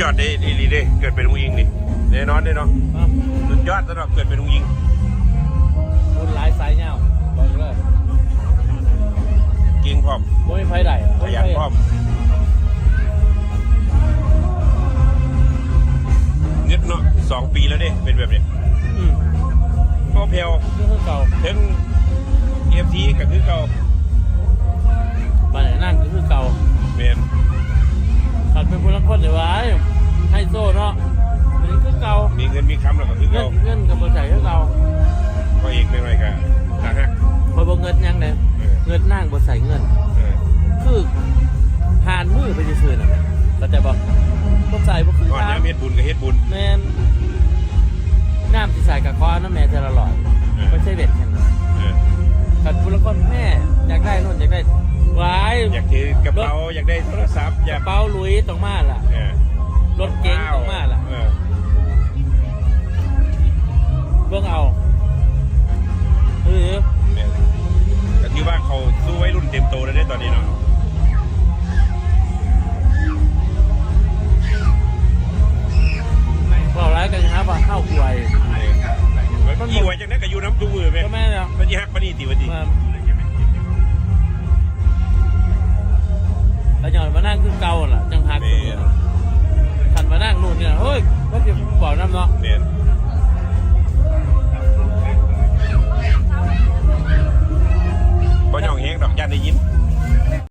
ยอดได้ดีดีเด้เกิดเป็นอุ้งอิงนี่แน่นอนเด้เนาะอะสุดยอดสำหรับเกิดเป็นอุ้งอิงบุญหลายสายเงาบอกเลยเก่งพร้อมบ่มีไฟใดขยันพร้อมเงิดเนาะสองปีแล้วเด้เป็นแบบนี้อืมพ่อเพลวนี่คือเก่าถึงเอฟทีก็คือเก่าบ้านไหนนั่นก็คือเก่าเมน ขัดเป็นคนละคนเดี๋ยวไว้ให้โซ่เนาะอันนี้คือเก่ามีเงินมีคำแล้วก็คือเงิเก่านเงินกับบริษัทคือเก่าพ่อเอกเป็นไรกันนะฮะคอยบอกเงินยังเลยเออเงินนั่งบริษัทเงินเออคือผ่านมือไปซื่อๆน่ะเข้าใจบ่บ่ใส่บ่คือก่อนทางน้ำเฮ็ดบุญก็เฮ็ดบุญแม่นน้ำที่ใส่กับคอน้ำแม่เทละหลอดเออไม่ใช่เบ็ดแค่นั้นเออขัดคนละคนแม่อยากได้นู่นอยากได้วาย อยากถือกระเป๋าอยากได้โทรศัพท์อยากเป้าลุยต้องมาล่ะ เออรถเก๋งต้องมาล่ะ เออเบิ่งเอาเออเนี่ยก็ถือว่าเขาสู้ไว้รุ่นเต็มโตแล้วได้ตอนนี้เนาะบอกร้ายกันครับว่าเข้าป่วยมันยี่ไว้จังนั้นก็อยู่น้ำตู้มือไหมก็แม่เนี่ยมันยี่ฮักปานนี่ติวันดี มา นมานั่งคือเก่าล่ะ จังหักเนขันมานั่งนู่นเนี่ยเฮ้ยก็จะบอกน้ำเนาะเมนบ่ย่องแฮงดอกย่านได้ยิน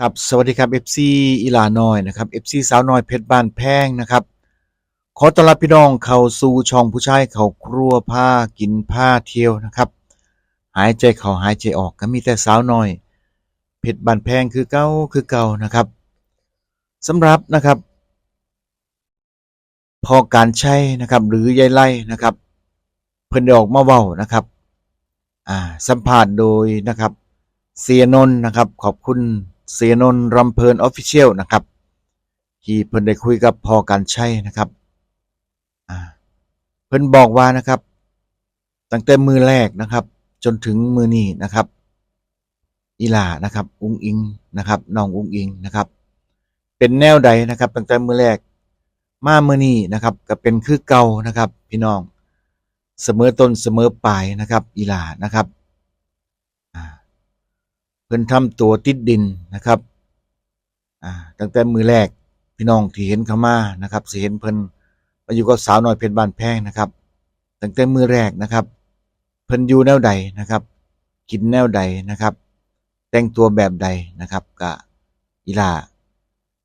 ครับสวัสดีครับ FC อีลาน้อยนะครับ FC สาวน้อยเพชรบ้านแพงนะครับ ขอต้อนรับพี่น้องเข้าสู่ช่องผู้ชายเขาครัวผ้ากินผ้าเที่ยวนะครับ หายใจเข้าหายใจออกก็มีแต่สาวน้อยเพชรบ้านแพงคือเก่าคือเก่านะครับ สำหรับนะครับ พอการใช้นะครับหรือยายไล่นะครับ เพิ่นได้ออกมาเว้านะครับอ่าสัมภาษณ์โดยนะครับเสียนนนะครับ ขอบคุณเสียนนรำเพลินออฟฟิเชียลนะครับ ที่เพิ่นได้คุยกับพอการใช้นะครับอ่าเพิ่นบอกว่านะครับ ตั้งแต่มือแรกนะครับ จนถึงมือนี้นะครับอีหลานะครับ อุ้งอิงนะครับน้องอุ้งอิงนะครับ เป็นแนวใดนะครับตั้งแต่มือแรกมาเมื่อนี้นะครับก็เป็นคือเก่านะครับ พี่น้องเสมอต้นเสมอปลายนะครับ อีหลานะครับเพิ่นทำตัวติดดินนะครับตั้งแต่มือแรกพี่น้องที่เห็นเขามานะครับสิเห็นเพิ่นมาอยู่กับสาวน้อยเพชรบานแพงนะครับ ตั้งแต่มือแรกนะครับ เพิ่นอยู่แนวใดนะครับ กินแนวใดนะครับ แต่งตัวแบบใดนะครับกะอีหลา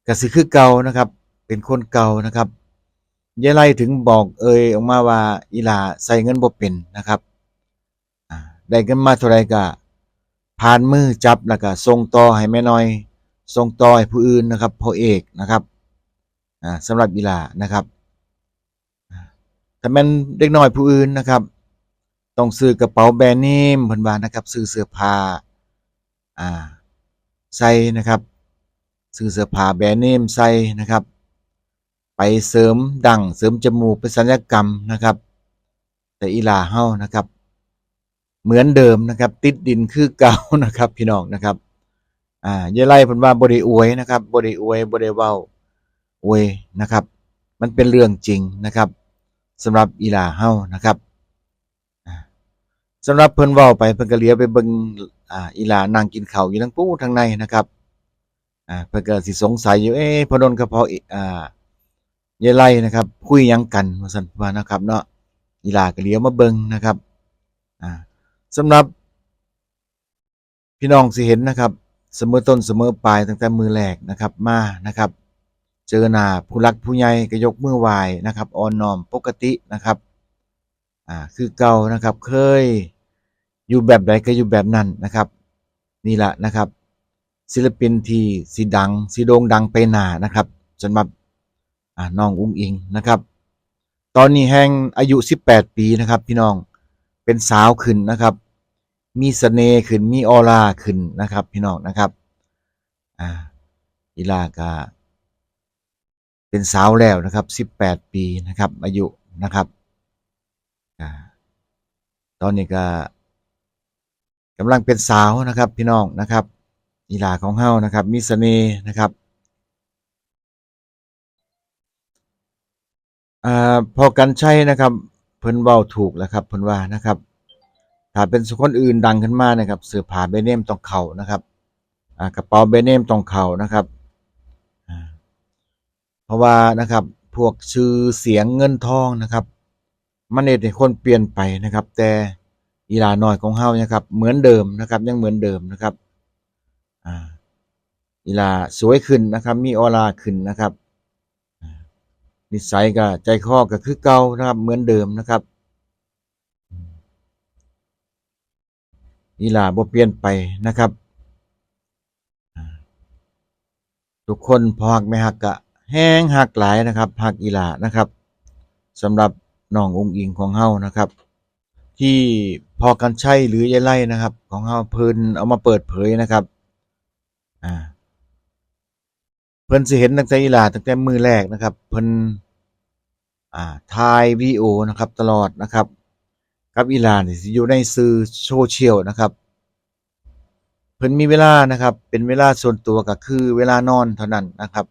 กะสิคือเก่านะครับ เป็นคนเก่านะครับยายไล่ถึงบอกเอ่ยออกมาว่าอีหลาใส่เงินบ่เป็นนะครับได้เงินมาเท่าไรก็ผ่านมือจับแล้วก็ส่งต่อให้แม่น้อยส่งต่อให้ผู้อื่นนะครับพ่อเอกนะครับอ่าสำหรับอีหลานะครับอ่าแต่แม่นเด็กน้อยผู้อื่นนะครับต้องซื้อกระเป๋าแบรนด์เนมเพิ่นว่านะครับ ซื้อเสื้อผ้าอ่าใส่นะครับ ซื้อเสื้อผ้าแบรนด์เนมใส่นะครับ ไปเสริมดังเสริมจมูกเป็นศัลยกรรมนะครับ แต่อีลาเฮานะครับ เหมือนเดิมนะครับ ติดดินคือเก่านะครับ พี่น้องนะครับอ่ายายไล่เพิ่นว่าบ่ได้อวยนะครับบ่ได้อวยบ่ได้เว้าอวยนะครับ มันเป็นเรื่องจริงนะครับสำหรับอีลาเฮานะครับอ่าสำหรับเพิ่นเว้าไปเพิ่นก็เลียวไปเบิ่งอ่าอีหลานั่งกินข้าวอยู่ทั้งปู้ทั้งในนะครับ อ่าเพิ่นก็สิสงสัยอยู่เอ๊ะพอดนกับพออีอ่ายายไล่นะครับคุยยังกันว่าซั่นว่านะครับ เนาะอีหลาก็เหลียวมาเบิงนะครับอ่าสำหรับพี่น้องสิเห็นนะครับ เสมอต้นเสมอปลายตั้งแต่มือแรกนะครับมานะครับ เจอหน้าผู้รักผู้ใหญ่ก็ยกมือไหว้นะครับอ่อนน้อมปกตินะครับอ่าคือเก่านะครับเคยอยู่แบบใดก็อยู่แบบนั้นนะครับ นี่แหละนะครับ ศิลปินที่สีดังสีโด่งดังไปหนานะครับสำหรับอ่าน้องอุ้งอิงนะครับ ตอนนี้แห้งอายุ 18 ปีนะครับ พี่น้องเป็นสาวขึ้นนะครับ มีเสน่ห์ขึ้นมีออร่าขึ้นนะครับ พี่น้องนะครับอ่าอีลากาเป็นสาวแล้วนะครับ 18 ปีนะครับ อายุนะครับอ่าตอนนี้ก็กำลังเป็นสาวนะครับ พี่น้องนะครับ อีลาของเฮานะครับ มีเสน่ห์นะครับอพอกันใช้นะครับ เพิ่นเว้าถูกแล้วครับเพิ่นว่านะครับ ถ้าเป็นสุคนอื่นดังขึ้นมานะครับเสื้อผ้าแบรนด์เนมต้องเข้านะครับกระเป๋าแบรนด์เนมต้องเข้านะครับเพราะว่านะครับพวกชื่อเสียงเงินทองนะครับ มันเฮ็ดให้คนเปลี่ยนไปนะครับ แต่อีหลาน้อยของเฮานะครับ เหมือนเดิมนะครับ ยังเหมือนเดิมนะครับ อ่าอีหลาสวยขึ้นนะครับ มีออร่าขึ้นนะครับ นิสัยก็ใจคอก็คือเก่านะครับ เหมือนเดิมนะครับอีหลาบ่เปลี่ยนไปนะครับ ทุกคนพอฮักไม่ฮักกะแห้งฮักหลายนะครับฮักอีหลานะครับสำหรับน้ององค์อิงของเฮานะครับ ที่พอกันใช้หรือยายไล่นะครับ ของเฮาเพิ่นเอามาเปิดเผยนะครับ อ่าเพิ่นสิเห็นตั้งแต่อีหลาตั้งแต่มือแรกนะครับ เพิ่นอ่าถ่ายวิดีโอนะครับ ตลอดนะครับกับอีหลานี่สิอยู่ในสื่อโซเชียลนะครับ เพิ่นมีเวลานะครับ เป็นเวลาส่วนตัวก็คือเวลานอนเท่านั้นนะครับ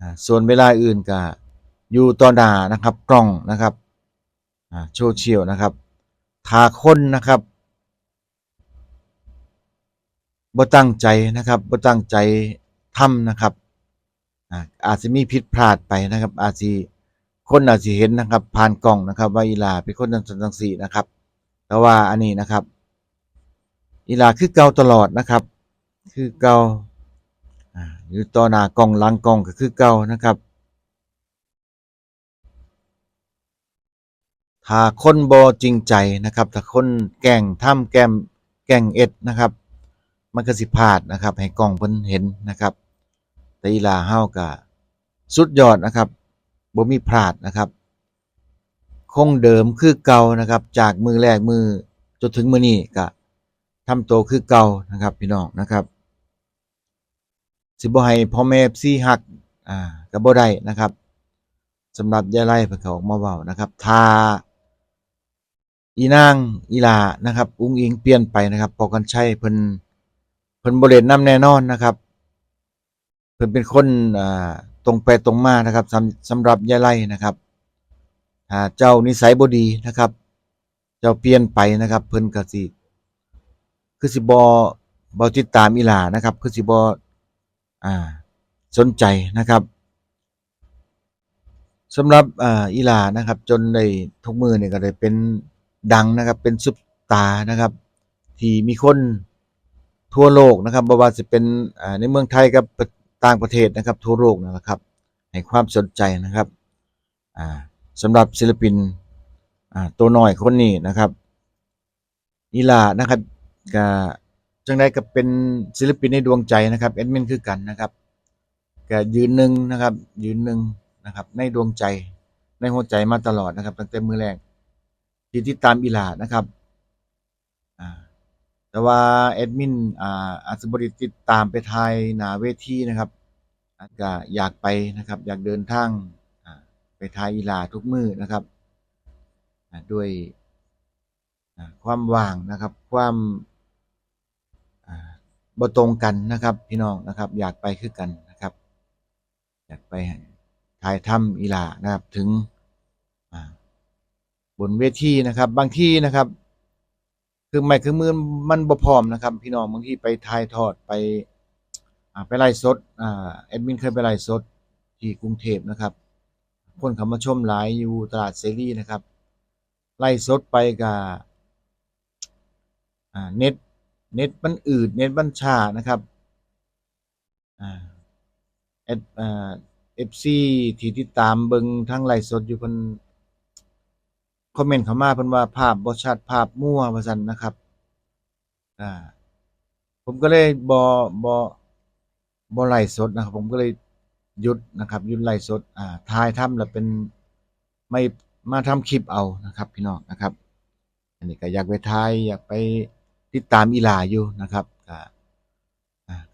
อ่าส่วนเวลาอื่นก็อยู่ต่อหน้านะครับกล้องนะครับอ่าโซเชียลนะครับถ้าคนนะครับ บ่ตั้งใจนะครับบ่ตั้งใจทำนะครับอาอาจสิมีผิดพลาดไปนะครับ อาจสิคนอาจจะเห็นนะครับ ผ่านกล้องนะครับ ว่าอีลาเป็นคนจังสันจังสีนะครับ แต่ว่าอันนี้นะครับ อีลาคือเก่าตลอดนะครับ คือเก่าอยู่ต่อหน้ากล้องหลังกล้องก็คือเก่านะครับถ้าคนบ่จริงใจนะครับ ถ้าคนแกล้งทำแกมแกล้งเอ็ดนะครับ มันก็สิพลาดนะครับ ให้กล้องเพิ่นเห็นนะครับ แต่อีลาเฮาก็สุดยอดนะครับบ่มีพลาดนะครับ คงเดิมคือเก่านะครับ จากมือแรกมือจนถึงมือนี้ก็ทำตัวคือเก่านะครับ พี่น้องนะครับ สิบ่ให้พ่อแม่ซี่ฮักอ่าก็บ่ได้นะครับสำหรับยายไล่เพิ่นก็ออกมาเว้านะครับถ้าอีนางอีลานะครับ อุ้งอิงเปลี่ยนไปนะครับ พอกันใช้เพิ่น พิ่นบ่เล่นนํแน่นอนนะครับ เพิ่นเป็นคนอ่าตรงไปตรงมานะครับสำสำหรับยายไล่นะครับถ้าเจ้านิสัยบดีนะครับ เจ้าเปลี่ยนไปนะครับ เพิ่นกสิคือสิบ่บ่ติดตามอีหลานะครับ คือสิบ่อ่า สนใจนะครับสำหรับอ่าอีหลานะครับ จนได้ทุกมือเนี่ยก็ได้เป็นดังนะครับ เป็นซุปตานะครับ ที่มีคน ทั่วโลกนะครับบ่ว่าสิเป็นในเมืองไทยกับต่างประเทศนะครับ ทั่วโลกนะครับ ให้ความสนใจนะครับอ่าสำหรับศิลปินตัวน้อยคนนี้นะครับอีลานะครับก็จังไดก็เป็นศิลปินในดวงใจนะครับแอดมินคือกันนะครับก็ยืนหนึ่งนะครับ ยืนหนึ่งนะครับ ในดวงใจในหัวใจมาตลอดนะครับ ตั้งแต่มือแรกที่ติดตามอีลานะครับอ่า แต่ว่าแอดมินอ่าอาจจะบริติดตามไปทายหนาเวทีนะครับก็อยากไปนะครับ อยากเดินทางไปทายอีหลาทุกมือนะครับด้วยความว่างนะครับ ความบ่ตรงกันนะครับ พี่น้องนะครับ อยากไปคือกันนะครับ อยากไปถ่ายถ้ำอีหลานะครับถึงบนเวทีนะครับ บางที่นะครับ คือไม่คือมือมันบ่พร้อมนะครับ พี่น้องบางทีไปถ่ายทอดไปไปไลฟ์สดอ่าแอดมินเคยไปไลฟ์สดที่กรุงเทพนะครับ คนเข้ามาชมหลายอยู่ตลาดเสรีนะครับ ไลฟ์สดไปกับอ่าเน็ตเน็ตมันอืดเน็ตมันชานะครับอ่าเอฟอ่าเอฟซีที่ติดตามเบิ่งทั้งไลฟ์สดอยู่เพิ่น คอมเมนต์เข้ามาเพิ่นว่าภาพบ่ชัดภาพมั่วว่าซั่นนะครับ อ่า ผมก็เลยบ่บ่บ่ไลฟ์สดนะครับ ผมก็เลยหยุดนะครับหยุดไลฟ์สด อ่าถ่ายทำแล้วเป็นไม่มาทำคลิปเอานะครับ พี่น้องนะครับ อันนี้ก็อยากไปถ่ายอยากไปติดตามอีหลาอยู่นะครับก็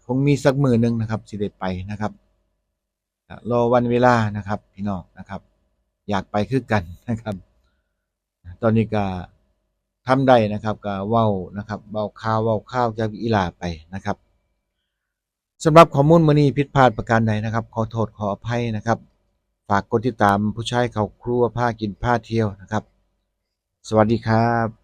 คงมีสักมือหนึงนะครับสิได้ไปนะครับรอวันเวลานะครับ พี่น้องนะครับ อยากไปคือกันนะครับ ตอนนี้ก็ทำได้นะครับก็เว้านะครับเว้าข้าวเว้าข้าวจากอีลาไปนะครับสำหรับข้อมูลมื้อนี้ผิดพลาดประการใดนะครับ ขอโทษขออภัยนะครับ ฝากกดติดตามผู้ชายเขาครัวผ้ากินผ้าเที่ยวนะครับ สวัสดีครับ